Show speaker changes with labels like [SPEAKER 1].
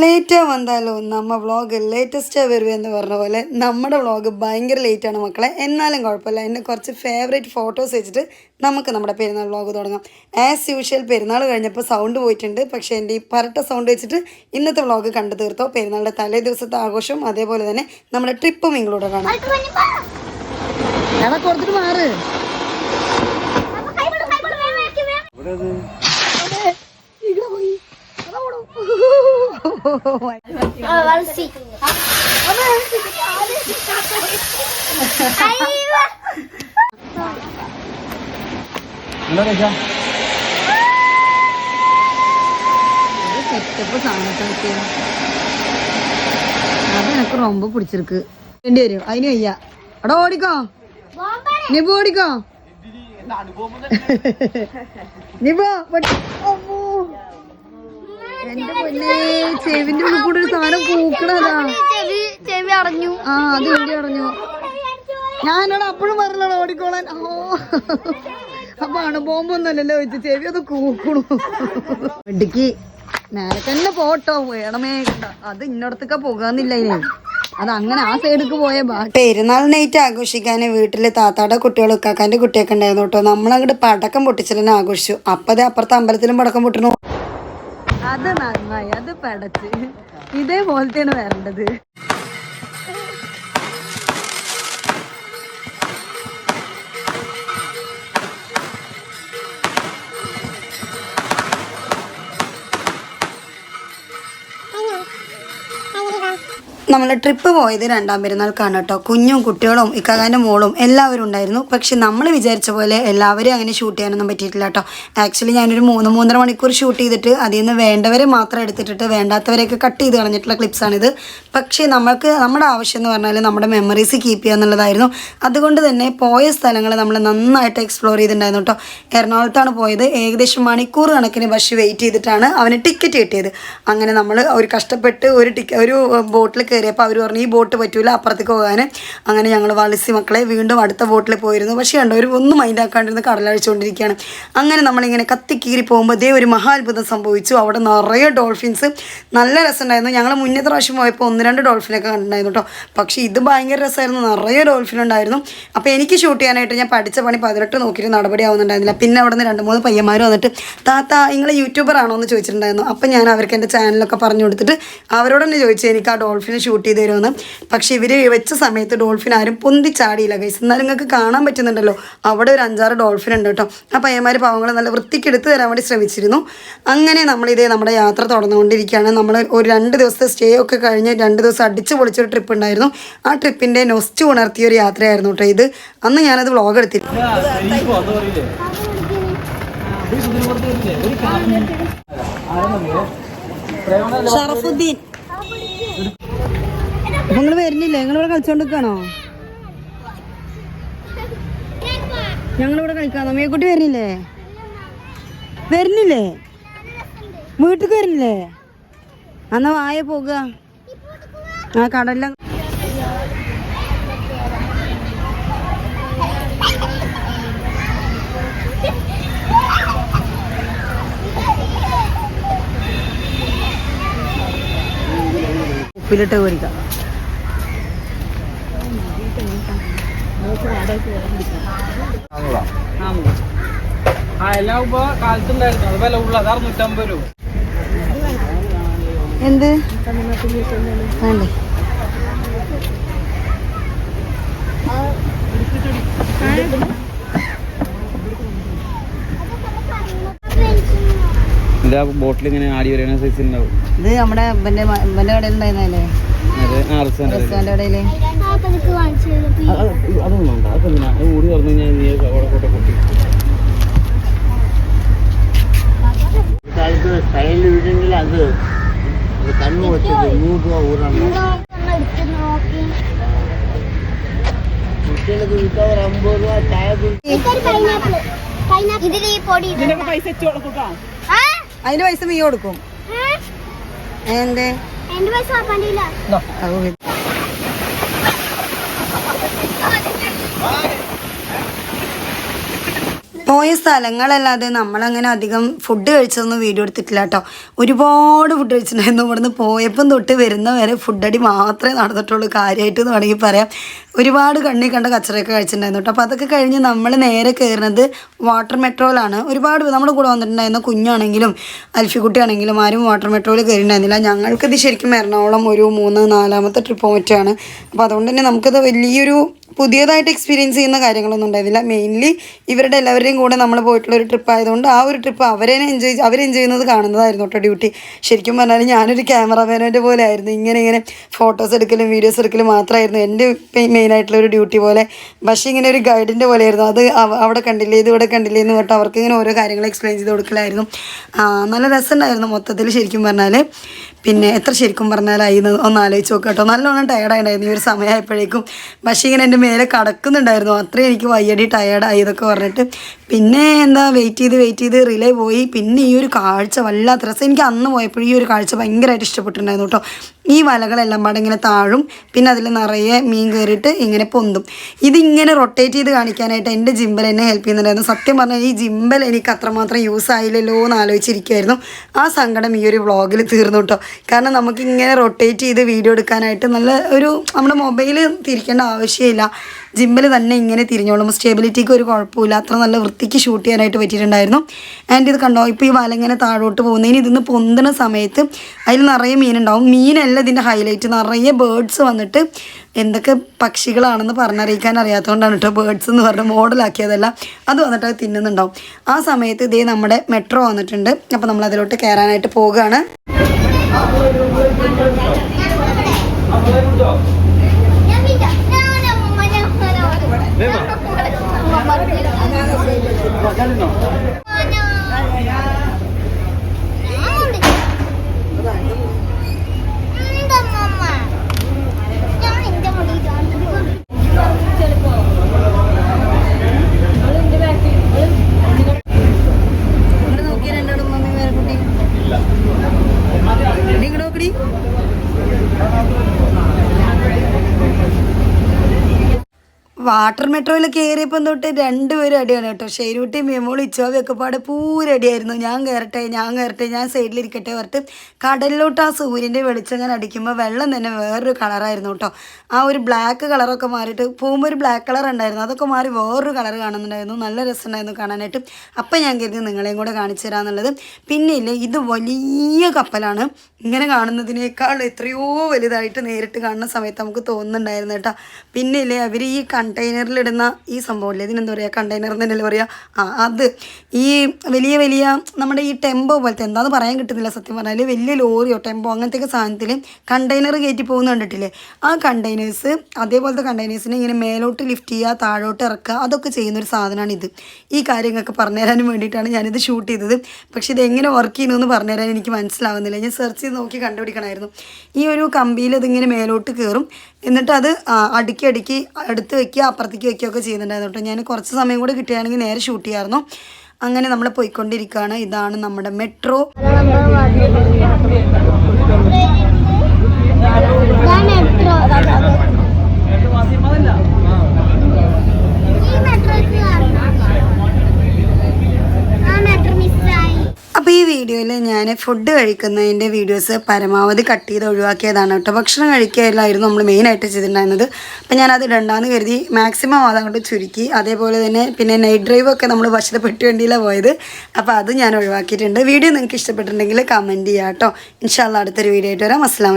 [SPEAKER 1] ലേറ്റാ വന്നാലോ? നമ്മ വ്ളോഗ് ലേറ്റസ്റ്റാ വരുവേ എന്ന് പറഞ്ഞ പോലെ നമ്മുടെ വ്ളോഗ് ഭയങ്കര ലേറ്റാണ് മക്കളെ. എന്നാലും കുഴപ്പമില്ല. എന്റെ കുറച്ച് ഫേവറേറ്റ് ഫോട്ടോസ് വെച്ചിട്ട് നമുക്ക് നമ്മുടെ പെരുന്നാൾ വ്ളോഗ് തുടങ്ങാം. ആസ് യൂഷ്വൽ പെരുന്നാൾ കഴിഞ്ഞപ്പോൾ സൗണ്ട് പോയിട്ടുണ്ട്. പക്ഷേ എന്റെ ഈ പരട്ട സൗണ്ട് വെച്ചിട്ട് ഇന്നത്തെ വ്ളോഗ് കണ്ടു തീർത്തോ? പെരുന്നാളുടെ തലേ ദിവസത്തെ ആഘോഷവും അതേപോലെ തന്നെ നമ്മുടെ ട്രിപ്പും ഇങ്ങോട്ട് കാണാം. കൊടുത്തിട്ട് മാറ്. എന്താ അത് എനക്ക് റൊമ്പ പിടിച്ചിருக்கு വേണ്ടി വരും അതിന് വയ്യ അവിടെ ഓടിക്കോ നിബു ഓടിക്കോ നിബോ എന്റെ പൊന്നെ ചെവിന്റെ ഉള്ളിൽ കൂടെ ഒരു സാധനം പൂക്കണതാ
[SPEAKER 2] ചെവി ചെവി അടഞ്ഞു.
[SPEAKER 1] ആ അത് വേണ്ടി പറഞ്ഞു ഞാനോട് അപ്പോഴും പറഞ്ഞല്ലോ ഓടിക്കോളാൻ. ഓ അപ്പൊ അണുബോംബൊന്നല്ലല്ലോ വെച്ച് ചെവി അത് കൂക്കണു. വണ്ടിക്ക് നേരെ തന്നെ പോട്ടോ വേണമേ. അത് ഇന്നടത്തൊക്കെ പോകാന്നില്ല ഇനി. അത് അങ്ങനെ ആ സൈഡിക്ക് പോയ പെരുന്നാൾ നൈറ്റ് ആഘോഷിക്കാൻ വീട്ടിൽ താത്താടെ കുട്ടികളും ഉക്കാക്കാന്റെ കുട്ടിയൊക്കെ ഉണ്ടായിരുന്നു കേട്ടോ. നമ്മളങ്ങോട്ട് പടക്കം പൊട്ടിച്ചിട്ട് ആഘോഷിച്ചു. അപ്പതേ അപ്പുറത്തെ അമ്പലത്തിലും പടക്കം പൊട്ടണു. അത് നന്നായി അത് പടച്ച്. ഇതേപോലത്തെയാണ് വരേണ്ടത്. നമ്മൾ ട്രിപ്പ് പോയത് രണ്ടാം പെരുന്നാൾക്കാണ് കേട്ടോ കുഞ്ഞും കുട്ടികളും ഇക്കാകാന്റെ മോളും എല്ലാവരും ഉണ്ടായിരുന്നു. പക്ഷെ നമ്മൾ വിചാരിച്ച പോലെ എല്ലാവരും അങ്ങനെ ഷൂട്ട് ചെയ്യാനൊന്നും പറ്റിയിട്ടില്ല കേട്ടോ ആക്ച്വലി ഞാനൊരു മൂന്ന് മൂന്നര മണിക്കൂർ ഷൂട്ട് ചെയ്തിട്ട് അതിൽ നിന്ന് വേണ്ടവരെ മാത്രം എടുത്തിട്ടിട്ട് വേണ്ടാത്തവരെയൊക്കെ കട്ട് ചെയ്ത് കളഞ്ഞിട്ടുള്ള ക്ലിപ്സാണിത് പക്ഷേ നമ്മൾക്ക് നമ്മുടെ ആവശ്യം എന്ന് പറഞ്ഞാൽ നമ്മുടെ മെമ്മറീസ് കീപ്പ് ചെയ്യുക എന്നുള്ളതായിരുന്നു. അതുകൊണ്ട് തന്നെ പോയ സ്ഥലങ്ങൾ നമ്മൾ നന്നായിട്ട് എക്സ്പ്ലോർ ചെയ്തിട്ടുണ്ടായിരുന്നു കേട്ടോ. എറണാകുളത്താണ് പോയത്. ഏകദേശം മണിക്കൂർ കണക്കിന് ബസ് വെയിറ്റ് ചെയ്തിട്ടാണ് അവന് ടിക്കറ്റ് കിട്ടിയത്. അങ്ങനെ നമ്മൾ ഒരു കഷ്ടപ്പെട്ട് ഒരു ടിക്ക ഒരു ബോട്ടിൽ കയറിയപ്പോൾ അവർ പറഞ്ഞു ഈ ബോട്ട് പറ്റൂല അപ്പുറത്തേക്ക് പോകാൻ അങ്ങനെ ഞങ്ങൾ വളിസി മക്കളെ വീണ്ടും അടുത്ത ബോട്ടിൽ പോയിരുന്നു. പക്ഷേ കണ്ടോ ഒരു ഒന്നും മൈൻഡ് മൈൻഡാക്കാണ്ടിരുന്ന് കടലഴിച്ചുകൊണ്ടിരിക്കുകയാണ് അങ്ങനെ നമ്മളിങ്ങനെ കത്തിക്കീറി പോകുമ്പോൾ ഇതേ ഒരു മഹാത്ഭുതം സംഭവിച്ചു. അവിടെ നിറയെ ഡോൾഫിൻസ് നല്ല രസമുണ്ടായിരുന്നു. ഞങ്ങൾ മുന്നത്തെ പ്രാവശ്യം പോയപ്പോൾ രണ്ട് ഡോൾഫിനൊക്കെ കണ്ടിട്ടുണ്ടായിരുന്നു കേട്ടോ പക്ഷേ ഇത് ഭയങ്കര രസമായിരുന്നു. നിറയെ ഡോൾഫിൻ ഉണ്ടായിരുന്നു അപ്പോൾ എനിക്ക് ഷൂട്ട് ചെയ്യാനായിട്ട് ഞാൻ പഠിച്ച പണി പതിനെട്ട് നോക്കിയിട്ട് നടപടി ആവുന്നുണ്ടായിരുന്നില്ല. പിന്നെ അവിടെ നിന്ന് രണ്ട് മൂന്ന് പയ്യന്മാർ വന്നിട്ട് താത്ത നിങ്ങൾ യൂട്യൂബർ ആണോ? എന്ന് ചോദിച്ചിട്ടുണ്ടായിരുന്നു. അപ്പോൾ ഞാൻ അവർക്ക് എന്റെ ചാനലൊക്കെ പറഞ്ഞു കൊടുത്തിട്ട് അവരോട് തന്നെ ചോദിച്ചു എനിക്ക് ആ ഡോൾഫിനെ ഷൂട്ട് ചെയ്ത് തരുമെന്ന് പക്ഷേ ഇവർ വെച്ച സമയത്ത് ഡോൾഫിൻ ആരും പൊന്തിച്ചാടിയില്ല ഗൈസ് എന്നാലും നിങ്ങൾക്ക് കാണാൻ പറ്റുന്നുണ്ടല്ലോ. അവിടെ ഒരു അഞ്ചാറ് ഡോൾഫിൻ ഉണ്ട് കേട്ടോ ആ പയ്യന്മാർ പാവങ്ങൾ നല്ല വൃത്തിക്ക് എടുത്ത് തരാൻ വേണ്ടി ശ്രമിച്ചിരുന്നു. അങ്ങനെ നമ്മളിതേ നമ്മുടെ യാത്ര തുടർന്നുകൊണ്ടിരിക്കുകയാണ്. നമ്മൾ ഒരു രണ്ട് ദിവസത്തെ സ്റ്റേ ഒക്കെ കഴിഞ്ഞ് രണ്ട് ദിവസം അടിച്ച് പൊളിച്ചൊരു ട്രിപ്പ് ഉണ്ടായിരുന്നു. ആ ട്രിപ്പിന്റെ നൊസ്റ്റ് ഉണർത്തിയ ഒരു യാത്രയായിരുന്നു കേട്ടോ ഇത്. അന്ന് ഞാനത് വ്ളോഗ് എടുത്തില്ല. ഷറഫുദ്ദീൻ. നിങ്ങൾ വരുന്നില്ലേ? നിങ്ങളിവിടെ കളിച്ചോണ്ടിരിക്കണോ ഞങ്ങളിവിടെ കളിക്കാന്നോ മേക്കുട്ടി വരുന്നില്ലേ? വരുന്നില്ലേ? വീട്ടിൽ വരുന്നില്ലേ? എന്നാ വായ പോകുക ആ കടലില ഉപ്പിലിട്ട് പൊരിക്കാം
[SPEAKER 3] ആ എല്ലാം ഇപ്പൊ കാലത്തുണ്ടായിരുന്നു. അത് വില ഉള്ളത് അറുന്നൂറ്റമ്പത് രൂപ.
[SPEAKER 1] എന്ത്? വേണ്ടേ
[SPEAKER 3] ഇതാ ബോട്ടിൽ ഇങ്ങനെ ആടി വരുന്ന സൈസ് ഉണ്ടാവും
[SPEAKER 1] ഇത് നമ്മുടെ ഇവന്റെ മ- ഇവന്റെ കടയിൽ ഉണ്ടായിരുന്നല്ലേ റെസ്റ്റോറന്റ് കടയിൽ.
[SPEAKER 3] അതൊന്നും ഉണ്ട് അതൊക്കെ എന്തിനാ അത് ഊടി തുറന്നു കഴിഞ്ഞാൽ നീ അവിടെ കൂടെ പൊട്ടി.
[SPEAKER 4] കാലത്ത് സ്റ്റൈൽ വീടെങ്കിൽ അത് അത് കണ്ണു വെച്ചത് നൂറ് രൂപ ഊരണം കുട്ടികൾക്ക് വിൽക്കാൻ ഒരു അമ്പത് രൂപ ചായ കുടി
[SPEAKER 2] ഇതിൽ ഈ പൊടി ആ?
[SPEAKER 1] അതിന്റെ പൈസ നീ കൊടുക്കും? എന്തേ?
[SPEAKER 2] എന്റെ പൈസ വാപ്പാണ്ടില്ല
[SPEAKER 1] അത് പോയി. സ്ഥലങ്ങളല്ലാതെ നമ്മളങ്ങനെ അധികം ഫുഡ് കഴിച്ചതൊന്നും വീഡിയോ എടുത്തിട്ടില്ല കേട്ടോ ഒരുപാട് ഫുഡ് കഴിച്ചിട്ടുണ്ടായിരുന്നു. ഇവിടുന്ന് പോയപ്പം തൊട്ട് വരുന്ന വരെ ഫുഡ് അടി മാത്രമേ നടന്നിട്ടുള്ളൂ. കാര്യമായിട്ട് എന്ന് വേണമെങ്കിൽ പറയാം. ഒരുപാട് കണ്ണി കണ്ട കച്ചറയൊക്കെ കഴിച്ചിട്ടുണ്ടായിരുന്നു കേട്ടോ. അപ്പോൾ അതൊക്കെ കഴിഞ്ഞ് നമ്മൾ നേരെ കയറുന്നത് വാട്ടർ മെട്രോയിലാണ് ഒരുപാട് നമ്മുടെ കൂടെ വന്നിട്ടുണ്ടായിരുന്ന കുഞ്ഞാണെങ്കിലും അൽഫിക്കുട്ടിയാണെങ്കിലും ആരും വാട്ടർ മെട്രോയിൽ കയറിയിട്ടുണ്ടായിരുന്നില്ല. ഞങ്ങൾക്കിത് ശരിക്കും എറണാകുളം ഒരു മൂന്ന് നാലാമത്തെ ട്രിപ്പ് മറ്റാണ് അപ്പോൾ അതുകൊണ്ട് തന്നെ നമുക്കത് വലിയൊരു പുതിയതായിട്ട് എക്സ്പീരിയൻസ് ചെയ്യുന്ന കാര്യങ്ങളൊന്നും ഉണ്ടായിരുന്നില്ല. മെയിൻലി ഇവരുടെ എല്ലാവരുടെയും കൂടെ നമ്മൾ പോയിട്ടുള്ള ഒരു ട്രിപ്പ് ആയതുകൊണ്ട് ആ ഒരു ട്രിപ്പ് അവരെ എൻജോയ് അവർ എൻജോയ് ചെയ്യുന്നത് കാണുന്നതായിരുന്നു കേട്ടോ ഡ്യൂട്ടി ശരിക്കും പറഞ്ഞാൽ ഞാനൊരു ക്യാമറാമാനേന്റെ പോലെ ആയിരുന്നു. ഇങ്ങനെ ഇങ്ങനെ ഫോട്ടോസ് എടുക്കലും വീഡിയോസ് എടുക്കലും മാത്രമായിരുന്നു. എന്റെ മെയിൻ ആയിട്ടുള്ള ഒരു ഡ്യൂട്ടി പോലെ. പക്ഷേ ഇങ്ങനെ ഒരു ഗൈഡിന്റെ പോലെ ആയിരുന്നു അത് അവിടെ കണ്ടില്ലേ ഇത് ഇവിടെ കണ്ടില്ലേ എന്ന് പറഞ്ഞിട്ട് അവർക്ക് ഇങ്ങനെ ഓരോ കാര്യങ്ങൾ എക്സ്പ്ലെയിൻ ചെയ്ത് കൊടുക്കലായിരുന്നു. നല്ല രസമുണ്ടായിരുന്നു മൊത്തത്തിൽ ശരിക്കും പറഞ്ഞാൽ പിന്നെ എത്ര ശരിക്കും പറഞ്ഞാലായി ഒന്ന് ആലോചിച്ച് നോക്കുക കേട്ടോ. നല്ലോണം ടയർഡായിട്ടുണ്ടായിരുന്നു ഈ ഒരു സമയമായപ്പോഴേക്കും. പക്ഷേ ഇങ്ങനെ എന്റെ മേലെ കടക്കുന്നുണ്ടായിരുന്നു. അത്രയും എനിക്ക് വയ്യടി ടയർഡായി എന്നൊക്കെ പറഞ്ഞിട്ട്. പിന്നെ എന്താ വെയിറ്റ് ചെയ്ത് വെയിറ്റ് ചെയ്ത് റിലേ പോയി. പിന്നെ ഈ ഒരു കാഴ്ച വല്ലാത്ത രസം. എനിക്ക് അന്ന് പോയപ്പോൾ ഈ ഒരു കാഴ്ച ഭയങ്കരമായിട്ട് ഇഷ്ടപ്പെട്ടിട്ടുണ്ടായിരുന്നു കേട്ടോ. ഈ വലകളെല്ലാം പാടെ ഇങ്ങനെ താഴും. പിന്നെ അതിൽ നിറയെ മീൻ കയറിയിട്ട് ഇങ്ങനെ പൊന്തും. ഇതിങ്ങനെ റൊട്ടേറ്റ് ചെയ്ത് കാണിക്കാനായിട്ട് എന്റെ ജിമ്പൽ എന്നെ ഹെൽപ്പ് ചെയ്യുന്നുണ്ടായിരുന്നു. സത്യം പറഞ്ഞാൽ ഈ ജിമ്പൽ എനിക്ക് അത്രമാത്രം യൂസ് ആയില്ലല്ലോ എന്ന് ആലോചിച്ചിരിക്കുമായിരുന്നു ആ സങ്കടം ഈ ഒരു വ്ളോഗിൽ തീർന്നു കേട്ടോ. കാരണം നമുക്ക് ഇങ്ങനെ റൊട്ടേറ്റ് ചെയ്ത് വീഡിയോ എടുക്കാനായിട്ട് നല്ല ഒരു നമ്മുടെ മൊബൈൽ തിരിക്കേണ്ട ആവശ്യമില്ല. ജിമ്മിൽ തന്നെ ഇങ്ങനെ തിരിഞ്ഞോളും. സ്റ്റെബിലിറ്റിക്ക് ഒരു കുഴപ്പമില്ല. അത്ര നല്ല വൃത്തിക്ക് ഷൂട്ട് ചെയ്യാനായിട്ട് പറ്റിയിട്ടുണ്ടായിരുന്നു. ആൻഡ് ഇത് കണ്ടോ ഇപ്പോൾ ഈ വല ഇങ്ങനെ താഴോട്ട് പോകുന്നതിന് ഇതിന്ന് പൊന്തുന്ന സമയത്ത് അതിൽ നിറയെ മീനുണ്ടാവും. മീനല്ല ഇതിന്റെ ഹൈലൈറ്റ് നിറയെ ബേർഡ്സ് വന്നിട്ട് എന്തൊക്കെ പക്ഷികളാണെന്ന് പറഞ്ഞറിയിക്കാൻ അറിയാത്തതുകൊണ്ടാണ് കേട്ടോ ബേർഡ്സ് എന്ന് പറഞ്ഞ മോഡലാക്കിയതല്ല അത് വന്നിട്ട് അത് തിന്നുന്നുണ്ടാവും. ആ സമയത്ത് ഇതേ നമ്മുടെ മെട്രോ വന്നിട്ടുണ്ട്. അപ്പോൾ നമ്മൾ അതിലോട്ട് കയറാനായിട്ട് പോവുകയാണ്
[SPEAKER 2] ഞാൻ വിളിക്കാം. ഞാൻ അമ്മ, ഞാൻ എന്തമ്മ ഞാൻ എന്റെ മുടി
[SPEAKER 1] ഇവിടെ നോക്കിയ രണ്ടാളും മമ്മി വേറെ കുട്ടി ഇങ്ങോട്ട് നോക്കടി വാട്ടർ മെട്രോയിൽ കയറിയപ്പം തൊട്ട് രണ്ടുപേരും അടിയാണ് കേട്ടോ. ഷെയ്രൂട്ടി മെമോളി ഇച്ചോവയൊക്കെ പാടെ പൂരടിയായിരുന്നു ഞാൻ കയറട്ടെ ഞാൻ കയറട്ടെ ഞാൻ സൈഡിലിരിക്കട്ടെ പറഞ്ഞിട്ട് കടലിലോട്ട് ആ സൂര്യന്റെ വെളിച്ചം ഞാൻ അടിക്കുമ്പോൾ വെള്ളം തന്നെ വേറൊരു കളറായിരുന്നു കേട്ടോ. ആ ഒരു ബ്ലാക്ക് കളറൊക്കെ മാറിയിട്ട് പോകുമ്പോൾ ഒരു ബ്ലാക്ക് കളർ ഉണ്ടായിരുന്നു. അതൊക്കെ മാറി വേറൊരു കളർ കാണുന്നുണ്ടായിരുന്നു. നല്ല രസമുണ്ടായിരുന്നു കാണാനായിട്ട്. അപ്പം ഞാൻ കരുതി നിങ്ങളെയും കൂടെ കാണിച്ചു തരാമെന്നുള്ളത് പിന്നെ ഇല്ലേ ഇത് വലിയ കപ്പലാണ്. ഇങ്ങനെ കാണുന്നതിനേക്കാൾ എത്രയോ വലുതായിട്ട് നേരിട്ട് കാണുന്ന സമയത്ത് നമുക്ക് തോന്നുന്നുണ്ടായിരുന്നു കേട്ടോ. പിന്നെ ഇല്ലേ അവർ ഈ കണ്ടെയ്നറിലിടുന്ന ഈ സംഭവമില്ലേ? ഇതിനെന്താ പറയുക കണ്ടെയ്നർ എന്നല്ലേ പറയുക ആ അത്. ഈ വലിയ വലിയ നമ്മുടെ ഈ ടെമ്പോ പോലത്തെ എന്താന്ന് പറയാൻ കിട്ടുന്നില്ല സത്യം പറഞ്ഞാൽ വലിയ ലോറിയോ ടെമ്പോ അങ്ങനത്തെയൊക്കെ സാധനത്തിൽ കണ്ടെയ്നർ കയറ്റി പോകുന്ന കണ്ടിട്ടില്ലേ? ആ കണ്ടെയ്നേഴ്സ് അതേപോലത്തെ കണ്ടെയ്നേഴ്സിനെ ഇങ്ങനെ മേലോട്ട് ലിഫ്റ്റ് ചെയ്യുക താഴോട്ട് ഇറക്കുക അതൊക്കെ ചെയ്യുന്ന ഒരു സാധനമാണ് ഇത്. ഈ കാര്യങ്ങളൊക്കെ പറഞ്ഞുതരാനും വേണ്ടിയിട്ടാണ് ഞാനിത് ഷൂട്ട് ചെയ്തത്. പക്ഷേ ഇത് എങ്ങനെ വർക്ക് ചെയ്യുന്നു എന്ന് പറഞ്ഞുതരാൻ എനിക്ക് മനസ്സിലാവുന്നില്ല. ഞാൻ സെർച്ച് ചെയ്ത് നോക്കി കണ്ടുപിടിക്കണമായിരുന്നു. ഈ ഒരു കമ്പിയിൽ ഇതിങ്ങനെ മേലോട്ട് കയറും എന്നിട്ട് അത് അടുക്കി അടുക്കി എടുത്ത് വെക്കുക. അപ്പുറത്തേക്ക് വെക്കുകയൊക്കെ ചെയ്യുന്നുണ്ടായിരുന്നു ഞാൻ കുറച്ച് സമയം കൂടെ കിട്ടുകയാണെങ്കിൽ നേരെ ഷൂട്ട് ചെയ്യാമായിരുന്നു അങ്ങനെ നമ്മൾ പോയിക്കൊണ്ടിരിക്കുകയാണ്. ഇതാണ് നമ്മുടെ മെട്രോ
[SPEAKER 2] മെട്രോ ഈ മെട്രോയ്ക്ക് കാരണം ആ മെട്രോ മിസ്സായി
[SPEAKER 1] അപ്പോൾ ഈ വീഡിയോയിൽ ഞാൻ ഫുഡ് കഴിക്കുന്നതിന്റെ വീഡിയോസ് പരമാവധി കട്ട് ചെയ്ത് ഒഴിവാക്കിയതാണ് കേട്ടോ. ഭക്ഷണം കഴിക്കുകയല്ലായിരുന്നു നമ്മൾ മെയിനായിട്ട് ചെയ്തിട്ടുണ്ടായിരുന്നത്. അപ്പം ഞാനത് ഇടണ്ടാന്ന് കരുതി മാക്സിമം അതങ്ങോട്ട് ചുരുക്കി. അതേപോലെ തന്നെ പിന്നെ നൈറ്റ് ഡ്രൈവ് ഒക്കെ നമ്മൾ ഭക്ഷണ പെട്ടി വേണ്ടിയിലാണ് പോയത്. അപ്പോൾ അത് ഞാൻ ഒഴിവാക്കിയിട്ടുണ്ട്. വീഡിയോ നിങ്ങൾക്ക് ഇഷ്ടപ്പെട്ടിട്ടുണ്ടെങ്കിൽ കമന്റ് ചെയ്യാം കേട്ടോ. ഇൻഷാല്ല അടുത്തൊരു വീഡിയോ ആയിട്ട് വരാം. അസ്ലാം